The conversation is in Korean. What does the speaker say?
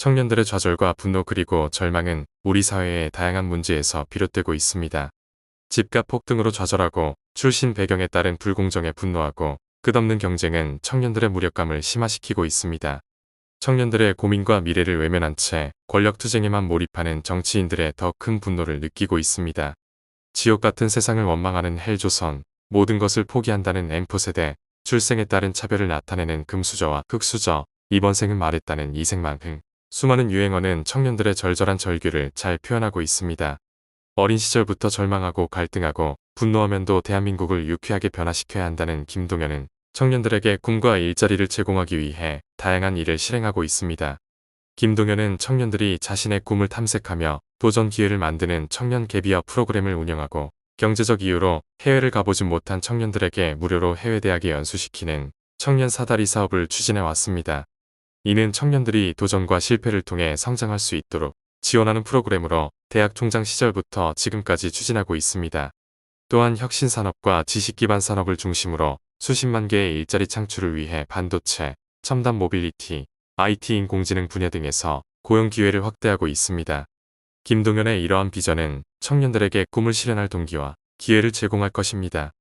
청년들의 좌절과 분노 그리고 절망은 우리 사회의 다양한 문제에서 비롯되고 있습니다. 집값 폭등으로 좌절하고 출신 배경에 따른 불공정에 분노하고 끝없는 경쟁은 청년들의 무력감을 심화시키고 있습니다. 청년들의 고민과 미래를 외면한 채 권력 투쟁에만 몰입하는 정치인들의 더 큰 분노를 느끼고 있습니다. 지옥 같은 세상을 원망하는 헬조선, 모든 것을 포기한다는 엠포세대, 출생에 따른 차별을 나타내는 금수저와 흑수저, 이번 생은 말했다는 이생만 등 수많은 유행어는 청년들의 절절한 절규를 잘 표현하고 있습니다. 어린 시절부터 절망하고 갈등하고 분노하면도 대한민국을 유쾌하게 변화시켜야 한다는 김동연은 청년들에게 꿈과 일자리를 제공하기 위해 다양한 일을 실행하고 있습니다. 김동연은 청년들이 자신의 꿈을 탐색하며 도전 기회를 만드는 청년 갭이어 프로그램을 운영하고 경제적 이유로 해외를 가보진 못한 청년들에게 무료로 해외 대학에 연수시키는 청년 사다리 사업을 추진해 왔습니다. 이는 청년들이 도전과 실패를 통해 성장할 수 있도록 지원하는 프로그램으로 대학 총장 시절부터 지금까지 추진하고 있습니다. 또한 혁신산업과 지식기반 산업을 중심으로 수십만 개의 일자리 창출을 위해 반도체, 첨단 모빌리티, IT 인공지능 분야 등에서 고용 기회를 확대하고 있습니다. 김동연의 이러한 비전은 청년들에게 꿈을 실현할 동기와 기회를 제공할 것입니다.